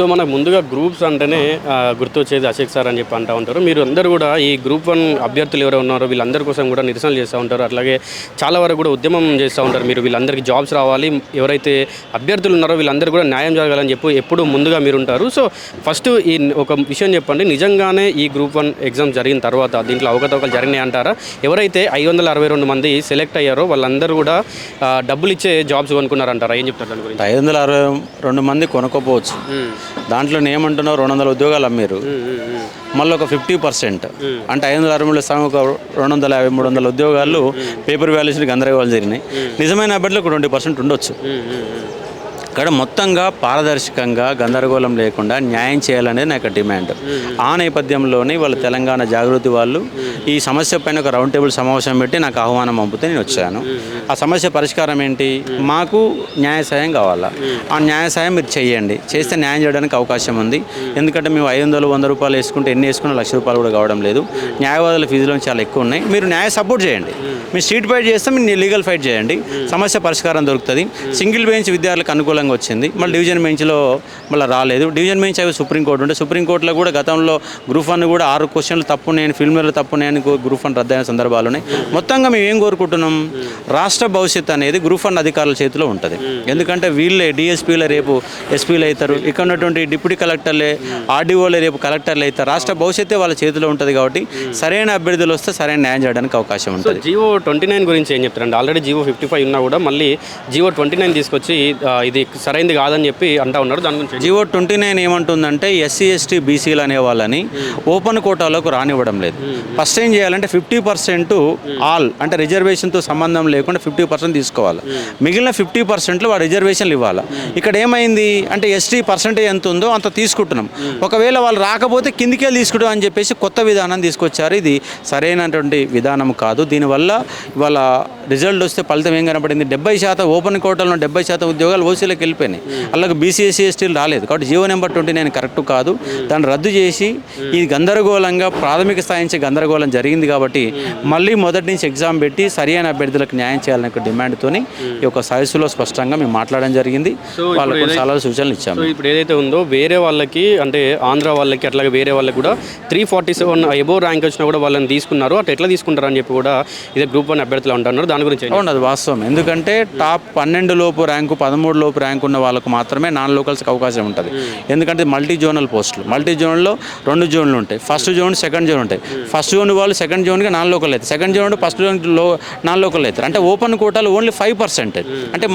So మనకు ముందుగా groups అంటేనే గుర్తొచ్చేది అశోక్ సార్ అని చెప్పి అంటూ ఉంటారు. మీరు అందరూ కూడా ఈ గ్రూప్ వన్ అభ్యర్థులు ఎవరు ఉన్నారో వీళ్ళందరి కోసం కూడా నిరసనలు చేస్తూ ఉంటారు. అట్లాగే చాలా వరకు కూడా ఉద్యమం చేస్తూ ఉంటారు. మీరు వీళ్ళందరికీ జాబ్స్ రావాలి. ఎవరైతే అభ్యర్థులు ఉన్నారో వీళ్ళందరూ కూడా న్యాయం జరగాలని చెప్పి ఎప్పుడు ముందుగా మీరు ఉంటారు సో ఫస్ట్ ఈ ఒక విషయం చెప్పండి. నిజంగానే ఈ గ్రూప్ వన్ ఎగ్జామ్ జరిగిన తర్వాత దీంట్లో అవకతవకలు జరిగినాయి అంటారా? ఎవరైతే ఐదు వందల అరవై రెండు మంది సెలెక్ట్ అయ్యారో వాళ్ళందరూ కూడా డబ్బులు ఇచ్చే జాబ్స్ కొనుక్కున్నారంటారా? ఏం చెప్తారు దాని గురించి? ఐదు వందల అరవై రెండు మంది కొనుక్కోపోవచ్చు. దాంట్లో ఏమంటున్నావు రెండు వందల ఉద్యోగాలు అమ్మారు. మళ్ళీ ఒక ఫిఫ్టీ పర్సెంట్ అంటే ఐదు వందల అరవై మూడు స్థానం ఒక రెండు వందల యాభై మూడు వందల ఉద్యోగాలు పేపర్ వాల్యూషన్ గందరగోళం జరిగినాయి. నిజమైన అభ్యర్థులు ఒక ట్వంటీ పర్సెంట్ ఉండొచ్చు. ఇక్కడ మొత్తంగా పారదర్శకంగా గందరగోళం లేకుండా న్యాయం చేయాలనేది నా యొక్క డిమాండ్. ఆ నేపథ్యంలోనే వాళ్ళ తెలంగాణ జాగృతి వాళ్ళు ఈ సమస్య పైన ఒక రౌండ్ టేబుల్ సమావేశం పెట్టి నాకు ఆహ్వానం పంపితే నేను వచ్చాను. ఆ సమస్య పరిష్కారం ఏంటి? మాకు న్యాయ సాయం కావాలా? ఆ న్యాయ సాయం మీరు చేయండి. చేస్తే న్యాయం చేయడానికి అవకాశం ఉంది. ఎందుకంటే మేము ఐదు వందలు వంద రూపాయలు వేసుకుంటే ఎన్ని వేసుకున్నా లక్ష రూపాయలు కూడా కావడం లేదు. న్యాయవాదుల ఫీజులు చాలా ఎక్కువ ఉన్నాయి. మీరు న్యాయ సపోర్ట్ చేయండి. మీరు స్ట్రీట్ ఫైట్ చేస్తే మీరు లీగల్ ఫైట్ చేయండి. సమస్య పరిష్కారం దొరుకుతుంది. సింగిల్ బెంచ్ విద్యార్థులకు అనుకూలంగా వచ్చింది. మళ్ళీ డివిజన్ బెంచ్లో మళ్ళీ రాలేదు. డివిజన్ బెంచ్ అవి సుప్రీంకోర్టు ఉంటే సుప్రీంకోర్టులో కూడా గతంలో గ్రూప్ వన్ కూడా ఆరు క్వశ్చన్లు తప్పు నేను ఫిల్మ్లో తప్పు నేను గ్రూప్ వన్ రద్దయిన సందర్భాలు ఉన్నాయి. మొత్తంగా మేము ఏం కోరుకుంటున్నాం? రాష్ట్ర భవిష్యత్తు అనేది గ్రూప్ వన్ అధికారుల చేతిలో ఉంటుంది. ఎందుకంటే వీళ్ళే డిఎస్పీలే రేపు ఎస్పీలు అవుతారు. ఇక్కడ ఉన్నటువంటి డిప్యూటీ కలెక్టర్లే ఆర్డీఓలే రేపు కలెక్టర్లు అవుతారు. రాష్ట్ర భవిష్యత్తే వాళ్ళ చేతిలో ఉంటుంది కాబట్టి సరైన అభ్యర్థులు వస్తే సరైన న్యాయం చేయడానికి అవకాశం ఉంటుంది. జియో ట్వంటీ నైన్ గురించి ఏం చెప్తారండి? ఆల్రెడీ జియో ఫిఫ్టీ ఫైవ్ ఉన్నా కూడా మళ్ళీ జియో ట్వంటీ నైన్ తీసుకొచ్చి ఇది సరైనది కాదని చెప్పి అంటా ఉన్నారు. దాని గురించి జియో ట్వంటీ నైన్ ఏమంటుందంటే ఎస్సీ ఎస్టీ బీసీలు అనే వాళ్ళని ఓపెన్ కోటాలోకి రానివ్వడం లేదు. ఫస్ట్ ఏం చేయాలంటే ఫిఫ్టీ పర్సెంట్ ఆల్ అంటే రిజర్వేషన్తో సంబంధం లేకుండా ఫిఫ్టీ పర్సెంట్ తీసుకోవాలి. మిగిలిన ఫిఫ్టీ పర్సెంట్లో వాడు రిజర్వేషన్లు ఇవ్వాలి? ఇక్కడ ఏమైంది అంటే ఎస్టీ పర్సెంటేజ్ ఎంత ఉందో అంత తీసుకుంటున్నాం. ఒకవేళ వాళ్ళు రాకపోతే కిందికే తీసుకుంటాం అని చెప్పేసి కొత్త విధానం తీసుకొచ్చారు. ఇది సరైనటువంటి విధానం కాదు. దీనివల్ల వాళ్ళ రిజల్ట్ వస్తే ఫలితం ఏం కనపడింది? డెబ్బై శాతం ఓపెన్ కోటాలో డెబ్బై శాతం ఉద్యోగాలు ఓసీలోకి వెళ్ళిపోయినాయి. అలాగే బీసీఎస్సీ ఎస్టీలు రాలేదు. కాబట్టి GO number twenty nine correct కాదు. దాన్ని రద్దు చేసి ఈ గందరగోళంగా ప్రాథమిక స్థాయి నుంచి గందరగోళం జరిగింది కాబట్టి మళ్ళీ మొదటి నుంచి ఎగ్జామ్ పెట్టి సరైన అభ్యర్థులకు న్యాయం చేయాలనే ఒక డిమాండ్తోని ఈ యొక్క సదస్సులో స్పష్టంగా మేము మాట్లాడడం జరిగింది. వాళ్ళకు సలహాలు సూచనలు ఇచ్చాము. ఇప్పుడు ఏదైతే ఉందో వేరే వాళ్ళకి అంటే ఆంధ్ర వాళ్ళకి అట్లాగే వేరే వాళ్ళకి కూడా three forty seven above rank వచ్చినా కూడా వాళ్ళని తీసుకున్నారు. అటు ఎట్లా తీసుకుంటారు అని చెప్పి కూడా ఇదే గ్రూప్ వన్ అభ్యర్థులు అంటున్నారు. దాని గురించి అవును అది వాస్తవం. ఎందుకంటే టాప్ పన్నెండు లోపు ర్యాంకు పదమూడు లోపు ర్యాంక్ ఉన్న వాళ్ళకు మాత్రమే నాన్ లోకల్స్కి అవకాశం ఉంటుంది. ఎందుకంటే మల్టీ జోనల్ పోస్టులు. మల్టీ జోన్లో రెండు జోన్లు ఉంటాయి. ఫస్ట్ జోన్ సెకండ్ జోన్ ఉంటాయి. ఫస్ట్ జోన్ వాళ్ళు సెకండ్ జోన్కి నాన్ లోకల్ అవుతాయి సెకండ్ జోన్ ఫస్ట్ జోన్లో నాన్ లోకల్ అవుతారు. అంటే ఓపెన్ కోటాలు ఓన్లీ ఫైవ్ పర్సెంట్. అంటే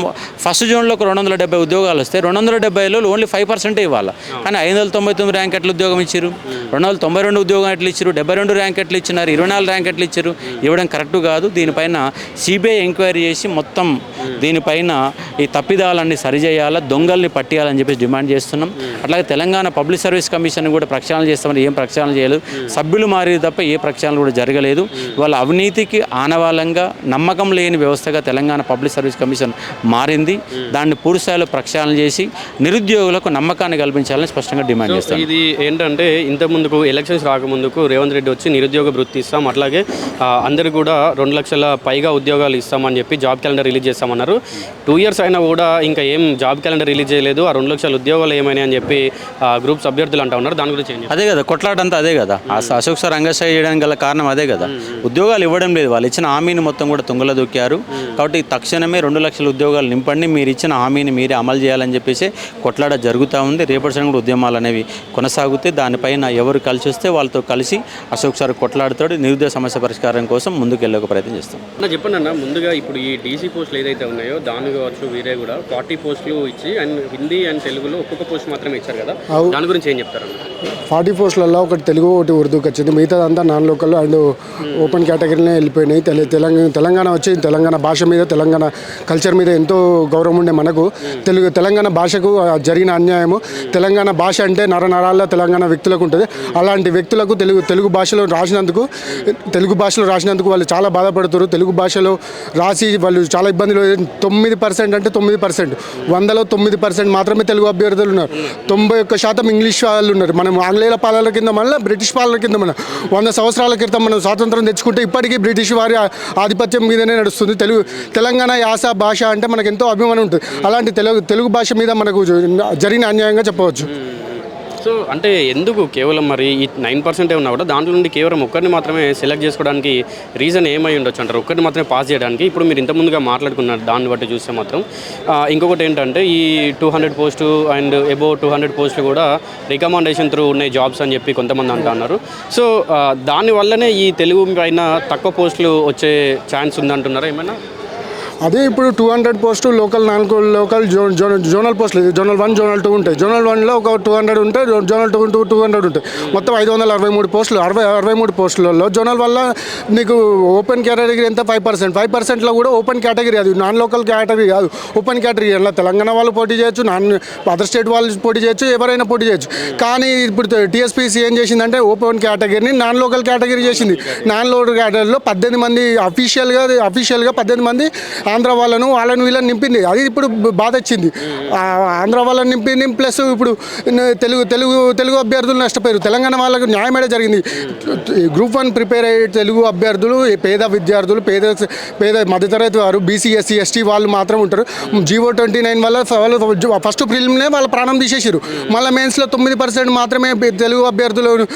ఫస్ట్ జోన్లో రెండు వందల డెబ్బై ఉద్యోగాలు వస్తే రెండు వందల డెబ్బైలో ఓన్లీ ఫైవ్ పర్సెంటే ఇవ్వాలి. కానీ ఐదు వందల తొంభై తొమ్మిది ర్యాంక్ ఎట్లా ఉద్యోగం ఇచ్చారు రెండు వందల తొంభై రెండు ఉద్యోగం ఎట్లు ఇచ్చారు డెబ్బై రెండు ర్యాంక్ ఎట్లు ఇచ్చినారు? ఇరవై నాలుగు ర్యాంక్ ఎట్లు ఇచ్చారు ఇవ్వడం కరెక్ట్ కాదు. దీనిపైన సిబిఐ ఎంక్వైరీ చేసి మొత్తం దీనిపైన ఈ తప్పిదాలన్నీ సరి సరిచేయాలా దొంగల్ని పట్టియాలని చెప్పేసి డిమాండ్ చేస్తున్నాం. అట్లాగే తెలంగాణ పబ్లిక్ సర్వీస్ కమిషన్ కూడా ప్రక్షాళన చేస్తామని ఏం ప్రక్షాళన చేయలేదు. సభ్యులు మారేది తప్ప ఏ ప్రక్షాళన కూడా జరగలేదు. వాళ్ళ అవినీతికి ఆనవాళంగా నమ్మకం లేని వ్యవస్థగా తెలంగాణ పబ్లిక్ సర్వీస్ కమిషన్ మారింది. దాన్ని పూర్తిస్థాయిలో ప్రక్షాళన చేసి నిరుద్యోగులకు నమ్మకాన్ని కల్పించాలని స్పష్టంగా డిమాండ్ చేస్తాం ఇది ఏంటంటే ఇంత ముందుకు ఎలక్షన్స్ రాకముందుకు రేవంత్ రెడ్డి వచ్చి నిరుద్యోగ వృత్తి ఇస్తాం. అట్లాగే ఆ, అందరికి కూడా రెండు లక్షల పైగా ఉద్యోగాలు ఇస్తామని చెప్పి జాబ్ క్యాలెండర్ రిలీజ్ చేస్తామన్నారు. టూ ఇయర్స్ అయినా కూడా ఇంకా ఏం జాబ్ క్యాలెండర్ రిలీజ్ చేయలేదు. ఆ రెండు లక్షల ఉద్యోగాలు ఏమైనాయి అని చెప్పి గ్రూప్స్ అభ్యర్థులు అంటా ఉన్నారు. దాని గురించి? అదే కదా కొట్లాట అంతా అదే కదా. అశోక్ సార్ అంగస్టాయి చేయడానికి గల కారణం అదే కదా. ఉద్యోగాలు ఇవ్వడం లేదు. వాళ్ళు ఇచ్చిన హామీని మొత్తం కూడా తుంగలో దొక్కారు కాబట్టి తక్షణమే రెండు లక్షల ఉద్యోగాలు నింపండి. మీరు ఇచ్చిన హామీని మీరే అమలు చేయాలని చెప్పేసి కొట్లాట జరుగుతూ ఉంది. రేపటి కూడా ఉద్యమాలు అనేవి కొనసాగితే దానిపైన ఎవరు కలిసి వస్తే వాళ్ళతో కలిసి అశోక్ సార్ కొట్లాడుతాడు. నిరుద్యోగ సమస్య పరిష్కారం కోసం ముందుకు వెళ్ళే ఒక ప్రయత్నం చేస్తాం. చెప్పండి అన్న ముందుగా ఇప్పుడు ఈ డీసీ పోస్టులు ఏదైతే ఉన్నాయో దాని కావచ్చు వీరే కూడా ఫార్టీ పోస్టులు ఇచ్చి అండ్ హిందీ అండ్ తెలుగులో ఒక్కొక్క పోస్ట్ మాత్రమే ఇచ్చారు కదా? దాని గురించి ఏం చెప్తారన్న ఫార్టీ పోస్టులలో ఒకటి తెలుగు ఒకటి ఉర్దూకి వచ్చింది మిగతాదంతా నాన్ లోకల్ అండ్ ఓపెన్ కేటగిరీనే వెళ్ళిపోయినాయి. తెల- తెలంగాణ తెలంగాణ వచ్చి తెలంగాణ భాష మీద తెలంగాణ కల్చర్ మీద ఎంతో గౌరవం ఉండే మనకు. తెలుగు తెలంగాణ భాషకు జరిగిన అన్యాయము. తెలంగాణ భాష అంటే నరనరాల్లో తెలంగాణ వ్యక్తులకు ఉంటుంది. అలాంటి వ్యక్తులకు తెలుగు తెలుగు భాషలో రాసినందుకు తెలుగు భాషలో రాసినందుకు వాళ్ళు చాలా బాధపడుతారు తెలుగు భాషలో రాసి వాళ్ళు చాలా ఇబ్బందులు తొమ్మిది పర్సెంట్ అంటే తొమ్మిది పర్సెంట్. వందలో తొమ్మిది పర్సెంట్ మాత్రమే తెలుగు అభ్యర్థులు ఉన్నారు. తొంభై ఒక్క శాతం ఇంగ్లీష్ వాళ్ళు ఉన్నారు. మనం ఆంగ్లేయుల పాలన కింద మన బ్రిటిష్ పాలన కింద మన వంద సంవత్సరాల క్రితం మనం స్వాతంత్రం తెచ్చుకుంటే ఇప్పటికీ బ్రిటిష్ వారి ఆధిపత్యం మీదనే నడుస్తుంది. తెలుగు తెలంగాణ యాస భాష అంటే మనకు ఎంతో అభిమానం ఉంటుంది. అలాంటి తెలుగు తెలుగు భాష మీద మనకు జ- జరిగిన అన్యాయంగా చెప్పవచ్చు. సో అంటే ఎందుకు కేవలం మరి ఈ నైన్ పర్సెంట్ ఉన్నా కూడా దాంట్లో నుండి కేవలం ఒక్కరిని మాత్రమే సెలెక్ట్ చేసుకోవడానికి రీజన్ ఏమై ఉండొచ్చు అంటారు? ఒక్కరిని మాత్రమే పాస్ చేయడానికి ఇప్పుడు మీరు ఇంత ముందుగా మాట్లాడుకున్నారు దాన్ని బట్టి చూస్తే మాత్రం. ఇంకొకటి ఏంటంటే ఈ two hundred post and above two hundred పోస్టులు కూడా రికమెండేషన్ త్రూ ఉన్నాయి జాబ్స్ అని చెప్పి కొంతమంది అంటున్నారు సో దానివల్లనే ఈ తెలుగు పైన తక్కువ పోస్టులు వచ్చే ఛాన్స్ ఉందంటున్నారా ఏమైనా? అదే ఇప్పుడు two hundred post local non local zonal post పోస్టులు జోనల్ వన్ జోనల్ టూ ఉంటాయి. జోనల్ వన్లో ఒక టూ హండ్రెడ్ ఉంటాయి zonal two two two hundred ఉంటాయి. మొత్తం ఐదు వందల అరవై మూడు పోస్టులు అరవై అరవై మూడు పోస్టులలో జోనల్ వల్ల నీకు ఓపెన్ కేటగిరీ ఎంత? ఫైవ్ పర్సెంట్ ఫైవ్ పర్సెంట్లో కూడా ఓపెన్ కేటగిరీ అది. నాన్ లోకల్ కేటగిరీ కాదు. ఓపెన్ కేటగిరీ అలా తెలంగాణ వాళ్ళు పోటీ చేయొచ్చు నాన్ అదర్ స్టేట్ వాళ్ళు పోటీ చేయొచ్చు ఎవరైనా పోటీ చేయొచ్చు. కానీ ఇప్పుడు టీఎస్పీసీ ఏం చేసిందంటే ఓపెన్ కేటగిరీని నాన్ లోకల్ కేటగిరీ చేసింది. నాన్ లోకల్ కేటగిరీలో పద్దెనిమిది మంది అఫీషియల్గా అఫీషియల్గా పద్దెనిమిది మంది ఆంధ్ర వాళ్ళను వాళ్ళని వీళ్ళని నింపింది. అది ఇప్పుడు బాధ వచ్చింది. ఆంధ్ర వాళ్ళని నింపింది ప్లస్ ఇప్పుడు తెలుగు తెలుగు తెలుగు అభ్యర్థులు నష్టపోయారు. తెలంగాణ వాళ్ళకు న్యాయమే జరిగింది? గ్రూప్ వన్ ప్రిపేర్ అయ్యే తెలుగు అభ్యర్థులు పేద విద్యార్థులు పేద పేద మధ్యతరగతి వారు బీసీ ఎస్సీ ఎస్టీ వాళ్ళు మాత్రం ఉంటారు. జీవో ట్వంటీ నైన్ వల్ల వాళ్ళు ఫస్ట్ ప్రిలిమ్నే వాళ్ళ ప్రాణం తీసేసారు మళ్ళీ మెయిన్స్లో తొమ్మిది పర్సెంట్ మాత్రమే తెలుగు అభ్యర్థులు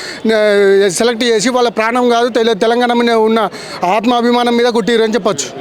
సెలెక్ట్ చేసి వాళ్ళ ప్రాణం కాదు తెల- తెలంగాణ మీద ఉన్న ఆత్మాభిమానం మీద కుట్టిరు అని చెప్పొచ్చు.